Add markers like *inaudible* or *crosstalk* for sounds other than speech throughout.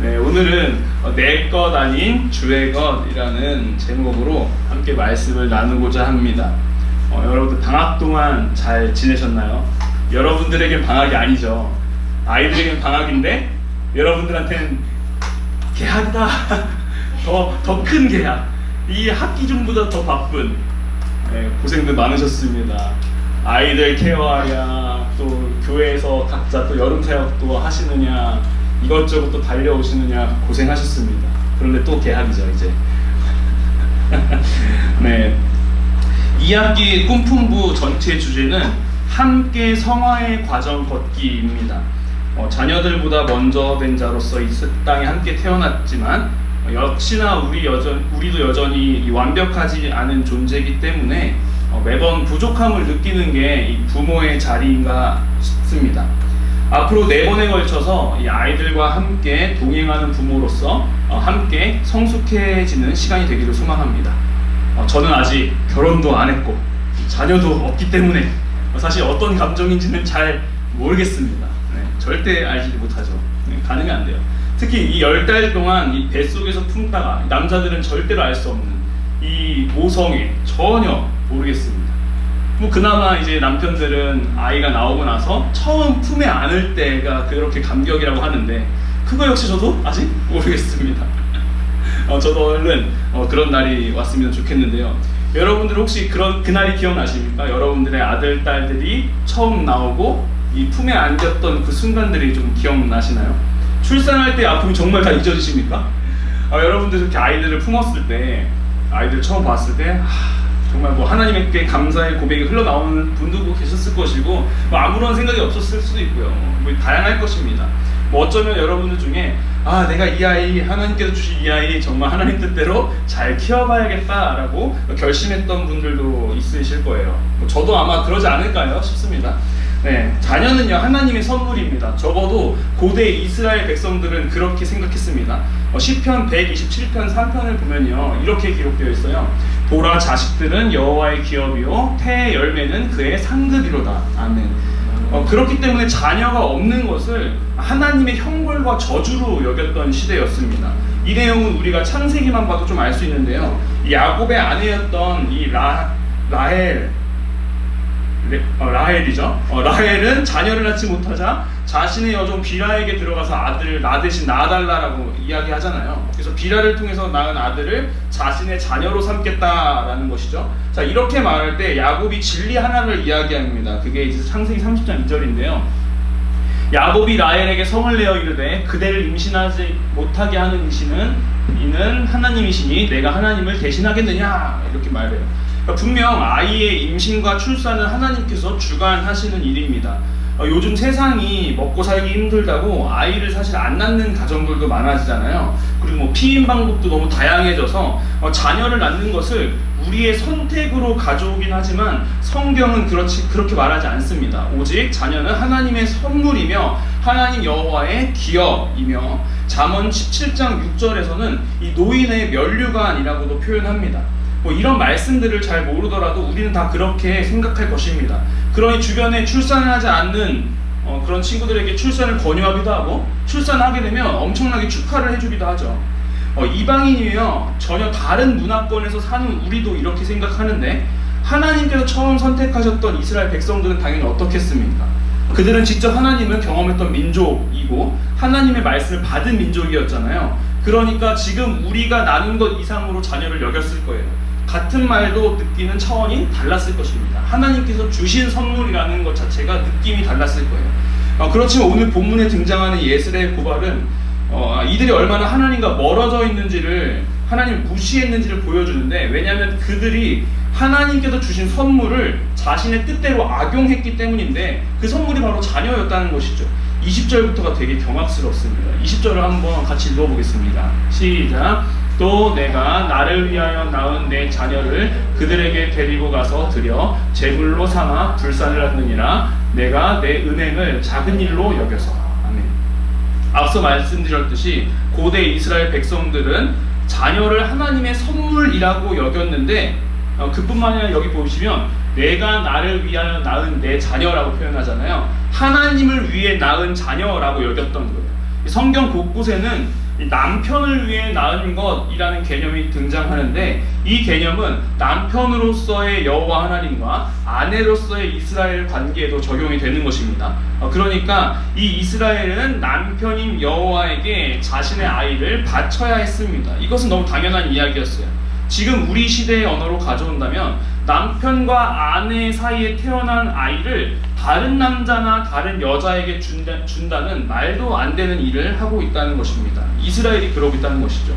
네, 오늘은 내 것 아닌 주의 것이라는 제목으로 함께 말씀을 나누고자 합니다. 어, 여러분들 방학 동안 잘 지내셨나요? 여러분들에겐 방학이 아니죠. 아이들에겐 방학인데 여러분들한테는 개학이다. *laughs* 더 더 큰 개학. 이 학기 중보다 더 바쁜 네, 고생들 많으셨습니다. 아이들 케어하랴 또 교회에서 각자 또 여름 사역도 하시느냐 이것저것 또 달려오시느냐 고생하셨습니다. 그런데 또 개학이죠 이제. *laughs* 네. 2학기 꿈품부 전체 주제는 함께 성화의 과정 걷기입니다. 어, 자녀들보다 먼저 된 자로서 이 땅에 함께 태어났지만 어, 역시나 우리 여전 우리도 여전히 이 완벽하지 않은 존재이기 때문에 어, 매번 부족함을 느끼는 게이 부모의 자리인가 싶습니다. 앞으로 네 번에 걸쳐서 이 아이들과 함께 동행하는 부모로서 어, 함께 성숙해지는 시간이 되기를 소망합니다. 어, 저는 아직 결혼도 안 했고 자녀도 없기 때문에 사실 어떤 감정인지는 잘 모르겠습니다. 네, 절대 알지 못하죠. 네, 가능이 안 돼요. 특히 이 열 달 동안 이 뱃속에서 품다가 남자들은 절대로 알 수 없는 이 모성애 전혀 모르겠습니다. 뭐 그나마 이제 남편들은 아이가 나오고 나서 처음 품에 안을 때가 그렇게 감격이라고 하는데 그거 역시 저도 아직 모르겠습니다. *laughs* 어, 저도 얼른 어, 그런 날이 왔으면 좋겠는데요. 여러분들 혹시 그런 그날이 기억나십니까? 여러분들의 아들 딸들이 처음 나오고 이 품에 안겼던 그 순간들이 좀 기억나시나요? 출산할 때 아픔이 정말 다 잊어지십니까? 아, 여러분들 이렇게 아이들을 품었을 때 아이들 처음 봤을 때 하, 정말 뭐 하나님께 감사의 고백이 흘러나오는 분도 계셨을 것이고 뭐 아무런 생각이 없었을 수도 있고요. 뭐 다양할 것입니다. 뭐 어쩌면 여러분들 중에 아 내가 이 아이 하나님께서 주신 이 아이 정말 하나님 뜻대로 잘 키워봐야겠다라고 결심했던 분들도 있으실 거예요. 뭐 저도 아마 그러지 않을까요 싶습니다. 네, 자녀는요 하나님의 선물입니다. 적어도 고대 이스라엘 백성들은 그렇게 생각했습니다. 어, 시편 127편 3편을 보면요 이렇게 기록되어 있어요. 보라 자식들은 여호와의 기업이요 태의 열매는 그의 상급이로다. 아멘. 어, 그렇기 때문에 자녀가 없는 것을 하나님의 형벌과 저주로 여겼던 시대였습니다. 이 내용은 우리가 창세기만 봐도 좀 알 수 있는데요. 이 야곱의 아내였던 이 라, 라헬 네, 어, 라헬이죠. 어, 라헬은 자녀를 낳지 못하자 자신의 여종 비라에게 들어가서 아들을 나 대신 낳아달라라고 이야기하잖아요. 그래서 비라를 통해서 낳은 아들을 자신의 자녀로 삼겠다라는 것이죠. 자 이렇게 말할 때 야곱이 진리 하나를 이야기합니다. 그게 이제 창세기 30장 2절인데요. 야곱이 라헬에게 성을 내어 이르되 그대를 임신하지 못하게 하는 이시는 이는 하나님이시니 내가 하나님을 대신하겠느냐 이렇게 말해요. 그러니까 분명 아이의 임신과 출산은 하나님께서 주관하시는 일입니다. 어, 요즘 세상이 먹고 살기 힘들다고 아이를 사실 안 낳는 가정들도 많아지잖아요. 그리고 뭐 피임 방법도 너무 다양해져서 어, 자녀를 낳는 것을 우리의 선택으로 가져오긴 하지만 성경은 그렇지 그렇게 말하지 않습니다. 오직 자녀는 하나님의 선물이며 하나님 여호와의 기업이며 잠언 17장 6절에서는 이 노인의 면류관이라고도 표현합니다. 뭐 이런 말씀들을 잘 모르더라도 우리는 다 그렇게 생각할 것입니다. 그러니 주변에 출산을 하지 않는 어, 그런 친구들에게 출산을 권유하기도 하고 출산하게 되면 엄청나게 축하를 해주기도 하죠. 어, 이방인이며 전혀 다른 문화권에서 사는 우리도 이렇게 생각하는데 하나님께서 처음 선택하셨던 이스라엘 백성들은 당연히 어떻겠습니까? 그들은 직접 하나님을 경험했던 민족이고 하나님의 말씀을 받은 민족이었잖아요. 그러니까 지금 우리가 나눈 것 이상으로 자녀를 여겼을 거예요. 같은 말도 느끼는 차원이 달랐을 것입니다. 하나님께서 주신 선물이라는 것 자체가 느낌이 달랐을 거예요. 어, 그렇지만 오늘 본문에 등장하는 예술의 고발은 어, 이들이 얼마나 하나님과 멀어져 있는지를 하나님을 무시했는지를 보여주는데 왜냐하면 그들이 하나님께서 주신 선물을 자신의 뜻대로 악용했기 때문인데 그 선물이 바로 자녀였다는 것이죠. 20절부터가 되게 경악스럽습니다. 20절을 한번 같이 읽어보겠습니다. 시작. 또 내가 나를 위하여 낳은 내 자녀를 그들에게 데리고 가서 드려 제물로 삼아 불산을 하느니라 내가 내 은행을 작은 일로 여겨서 아멘. 앞서 말씀드렸듯이 고대 이스라엘 백성들은 자녀를 하나님의 선물이라고 여겼는데 어, 그뿐만 아니라 여기 보시면 내가 나를 위하여 낳은 내 자녀라고 표현하잖아요. 하나님을 위해 낳은 자녀라고 여겼던 거예요. 성경 곳곳에는 이 남편을 위해 낳은 것이라는 개념이 등장하는데 이 개념은 남편으로서의 여호와 하나님과 아내로서의 이스라엘 관계에도 적용이 되는 것입니다. 어, 그러니까 이 이스라엘은 남편인 여호와에게 자신의 아이를 바쳐야 했습니다. 이것은 너무 당연한 이야기였어요. 지금 우리 시대의 언어로 가져온다면 남편과 아내 사이에 태어난 아이를 다른 남자나 다른 여자에게 준다, 준다는 말도 안 되는 일을 하고 있다는 것입니다. 이스라엘이 그러고 있다는 것이죠.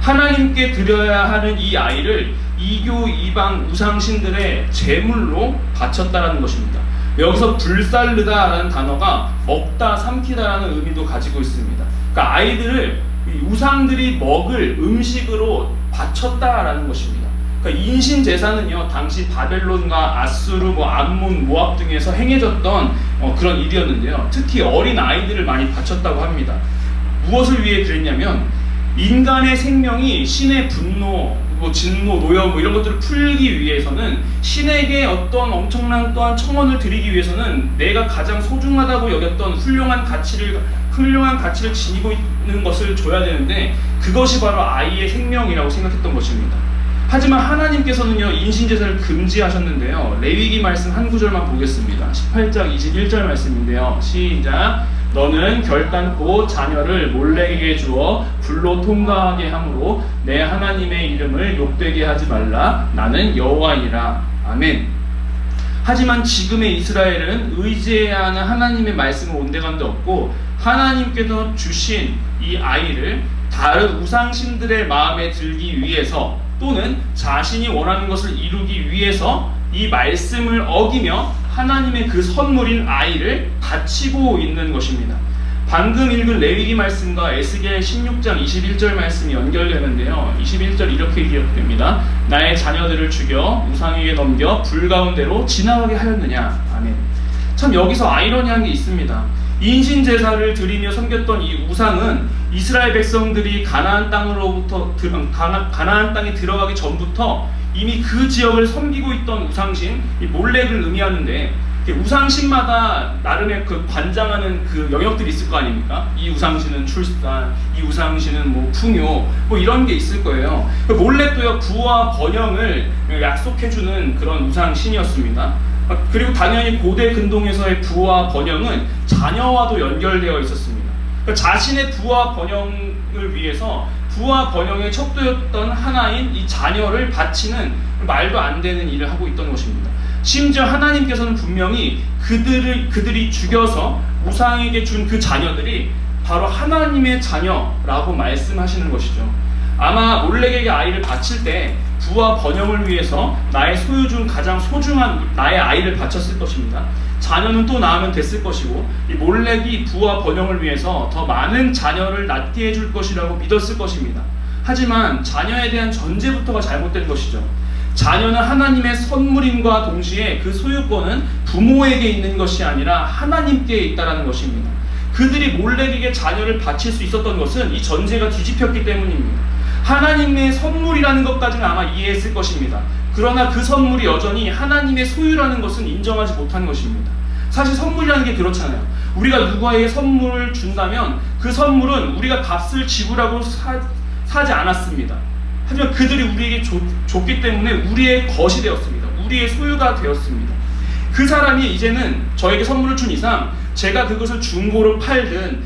하나님께 드려야 하는 이 아이를 이교 이방 우상신들의 제물로 바쳤다라는 것입니다. 여기서 불살르다라는 단어가 먹다 삼키다라는 의미도 가지고 있습니다. 그러니까 아이들을 이 우상들이 먹을 음식으로 바쳤다라는 것입니다. 그러니까 인신 제사는요 당시 바벨론과 아수르, 뭐 암몬, 모압 등에서 행해졌던 어, 그런 일이었는데요. 특히 어린 아이들을 많이 바쳤다고 합니다. 무엇을 위해 그랬냐면 인간의 생명이 신의 분노, 뭐 진노, 노여 뭐 이런 것들을 풀기 위해서는 신에게 어떤 엄청난 또한 청원을 드리기 위해서는 내가 가장 소중하다고 여겼던 훌륭한 가치를 훌륭한 가치를 지니고 있는 것을 줘야 되는데 그것이 바로 아이의 생명이라고 생각했던 것입니다. 하지만 하나님께서는요 인신제사를 금지하셨는데요. 레위기 말씀 한 구절만 보겠습니다. 18장 21절 말씀인데요. 시작 너는 결단코 자녀를 몰래에게 주어 불로 통과하게 함으로 내 하나님의 이름을 욕되게 하지 말라. 나는 여호와이라. 아멘. 하지만 지금의 이스라엘은 의지해야 하는 하나님의 말씀을 온데간데 없고 하나님께서 주신 이 아이를 다른 우상신들의 마음에 들기 위해서 또는 자신이 원하는 것을 이루기 위해서 이 말씀을 어기며 하나님의 그 선물인 아이를 바치고 있는 것입니다. 방금 읽은 레위기 말씀과 에스겔 16장 21절 말씀이 연결되는데요. 21절 이렇게 기억됩니다. 나의 자녀들을 죽여 우상에게 넘겨 불 가운데로 지나가게 하였느냐. 아멘. 참 여기서 아이러니한 게 있습니다. 인신 제사를 드리며 섬겼던 이 우상은 이스라엘 백성들이 가나안 땅으로부터 가나, 가나안 땅에 들어가기 전부터 이미 그 지역을 섬기고 있던 우상신 이 몰렉을 의미하는데 우상신마다 나름의 그 관장하는 그 영역들이 있을 거 아닙니까? 이 우상신은 출산, 이 우상신은 뭐 풍요, 뭐 이런 게 있을 거예요. 그 몰렉도요 부와 번영을 약속해주는 그런 우상신이었습니다. 그리고 당연히 고대 근동에서의 부와 번영은 자녀와도 연결되어 있었습니다. 그러니까 자신의 부와 번영을 위해서 부와 번영의 척도였던 하나인 이 자녀를 바치는 말도 안 되는 일을 하고 있던 것입니다. 심지어 하나님께서는 분명히 그들을 그들이 죽여서 우상에게 준 그 자녀들이 바로 하나님의 자녀라고 말씀하시는 것이죠. 아마 몰렉에게 아이를 바칠 때 부와 번영을 위해서 나의 소유 중 가장 소중한 나의 아이를 바쳤을 것입니다. 자녀는 또 낳으면 됐을 것이고 이 몰렉이 부와 번영을 위해서 더 많은 자녀를 낳게 해줄 것이라고 믿었을 것입니다. 하지만 자녀에 대한 전제부터가 잘못된 것이죠. 자녀는 하나님의 선물임과 동시에 그 소유권은 부모에게 있는 것이 아니라 하나님께 있다라는 것입니다. 그들이 몰렉에게 자녀를 바칠 수 있었던 것은 이 전제가 뒤집혔기 때문입니다. 하나님의 선물이라는 것까지는 아마 이해했을 것입니다. 그러나 그 선물이 여전히 하나님의 소유라는 것은 인정하지 못한 것입니다. 사실 선물이라는 게 그렇잖아요. 우리가 누구에게 선물을 준다면 그 선물은 우리가 값을 지불하고 사, 사지 않았습니다. 하지만 그들이 우리에게 줬, 줬기 때문에 우리의 것이 되었습니다. 우리의 소유가 되었습니다. 그 사람이 이제는 저에게 선물을 준 이상 제가 그것을 중고로 팔든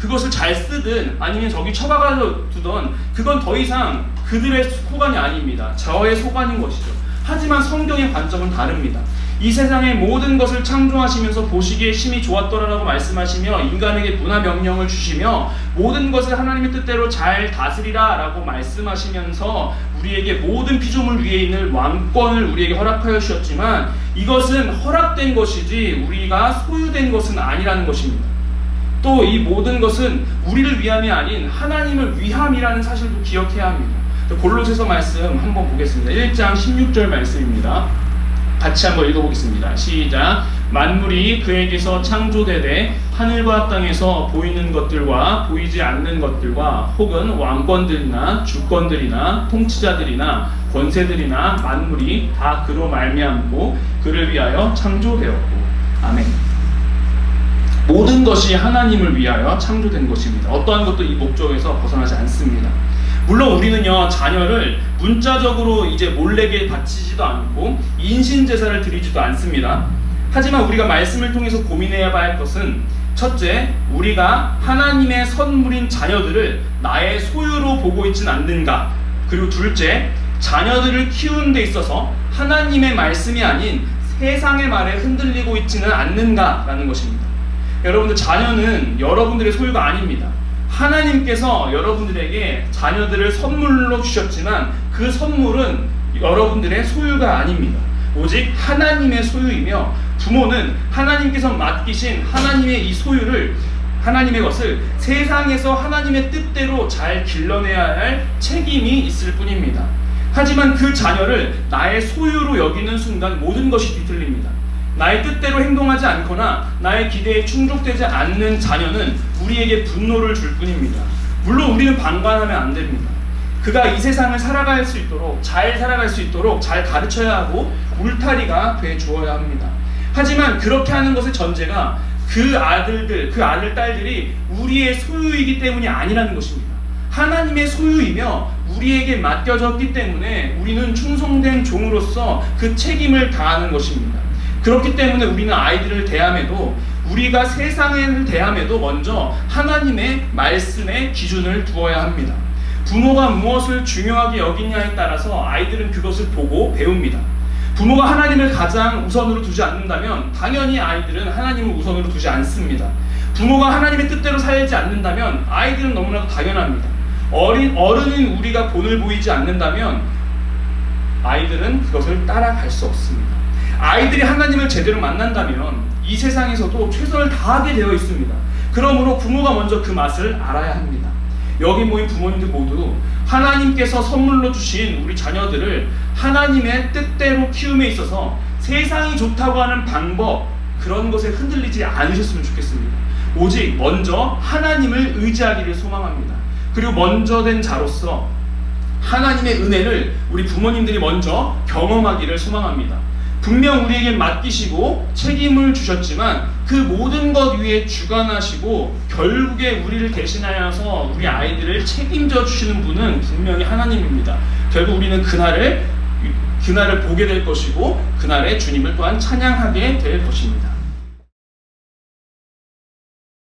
그것을 잘 쓰든 아니면 저기 처박아서 두던 그건 더 이상 그들의 소관이 아닙니다. 저의 소관인 것이죠. 하지만 성경의 관점은 다릅니다. 이 세상의 모든 것을 창조하시면서 보시기에 심히 좋았더라라고 말씀하시며 인간에게 문화 명령을 주시며 모든 것을 하나님의 뜻대로 잘 다스리라라고 말씀하시면서 우리에게 모든 피조물 위에 있는 왕권을 우리에게 허락하여 주셨지만 이것은 허락된 것이지 우리가 소유된 것은 아니라는 것입니다. 또 이 모든 것은 우리를 위함이 아닌 하나님을 위함이라는 사실도 기억해야 합니다. 골로새서 말씀 한번 보겠습니다. 1장 16절 말씀입니다. 같이 한번 읽어보겠습니다. 시작. 만물이 그에게서 창조되되 하늘과 땅에서 보이는 것들과 보이지 않는 것들과 혹은 왕권들이나 주권들이나 통치자들이나 권세들이나 만물이 다 그로 말미암고 그를 위하여 창조되었고 아멘. 모든 것이 하나님을 위하여 창조된 것입니다. 어떠한 것도 이 목적에서 벗어나지 않습니다. 물론 우리는요 자녀를 문자적으로 이제 몰래게 바치지도 않고 인신 제사를 드리지도 않습니다. 하지만 우리가 말씀을 통해서 고민해야 할 것은 첫째, 우리가 하나님의 선물인 자녀들을 나의 소유로 보고 있지는 않는가. 그리고 둘째, 자녀들을 키우는 데 있어서 하나님의 말씀이 아닌 세상의 말에 흔들리고 있지는 않는가라는 것입니다. 여러분들 자녀는 여러분들의 소유가 아닙니다. 하나님께서 여러분들에게 자녀들을 선물로 주셨지만 그 선물은 여러분들의 소유가 아닙니다. 오직 하나님의 소유이며 부모는 하나님께서 맡기신 하나님의 이 소유를 하나님의 것을 세상에서 하나님의 뜻대로 잘 길러내야 할 책임이 있을 뿐입니다. 하지만 그 자녀를 나의 소유로 여기는 순간 모든 것이 뒤틀립니다. 나의 뜻대로 행동하지 않거나 나의 기대에 충족되지 않는 자녀는 우리에게 분노를 줄 뿐입니다. 물론 우리는 방관하면 안 됩니다. 그가 이 세상을 살아갈 수 있도록 잘 살아갈 수 있도록 잘 가르쳐야 하고 울타리가 돼 주어야 합니다. 하지만 그렇게 하는 것의 전제가 그 아들들, 그 아들 딸들이 우리의 소유이기 때문이 아니라는 것입니다. 하나님의 소유이며 우리에게 맡겨졌기 때문에 우리는 충성된 종으로서 그 책임을 다하는 것입니다. 그렇기 때문에 우리는 아이들을 대함에도 우리가 세상을 대함에도 먼저 하나님의 말씀의 기준을 두어야 합니다. 부모가 무엇을 중요하게 여기냐에 따라서 아이들은 그것을 보고 배웁니다. 부모가 하나님을 가장 우선으로 두지 않는다면 당연히 아이들은 하나님을 우선으로 두지 않습니다. 부모가 하나님의 뜻대로 살지 않는다면 아이들은 너무나도 당연합니다. 어린 어른인 우리가 본을 보이지 않는다면 아이들은 그것을 따라갈 수 없습니다. 아이들이 하나님을 제대로 만난다면 이 세상에서도 최선을 다하게 되어 있습니다. 그러므로 부모가 먼저 그 맛을 알아야 합니다. 여기 모인 부모님들 모두 하나님께서 선물로 주신 우리 자녀들을 하나님의 뜻대로 키움에 있어서 세상이 좋다고 하는 방법 그런 것에 흔들리지 않으셨으면 좋겠습니다. 오직 먼저 하나님을 의지하기를 소망합니다. 그리고 먼저 된 자로서 하나님의 은혜를 우리 부모님들이 먼저 경험하기를 소망합니다. 분명 우리에게 맡기시고 책임을 주셨지만 그 모든 것 위에 주관하시고 결국에 우리를 대신하여서 우리 아이들을 책임져 주시는 분은 분명히 하나님입니다. 결국 우리는 그날을 그날을 보게 될 것이고 그날에 주님을 또한 찬양하게 될 것입니다.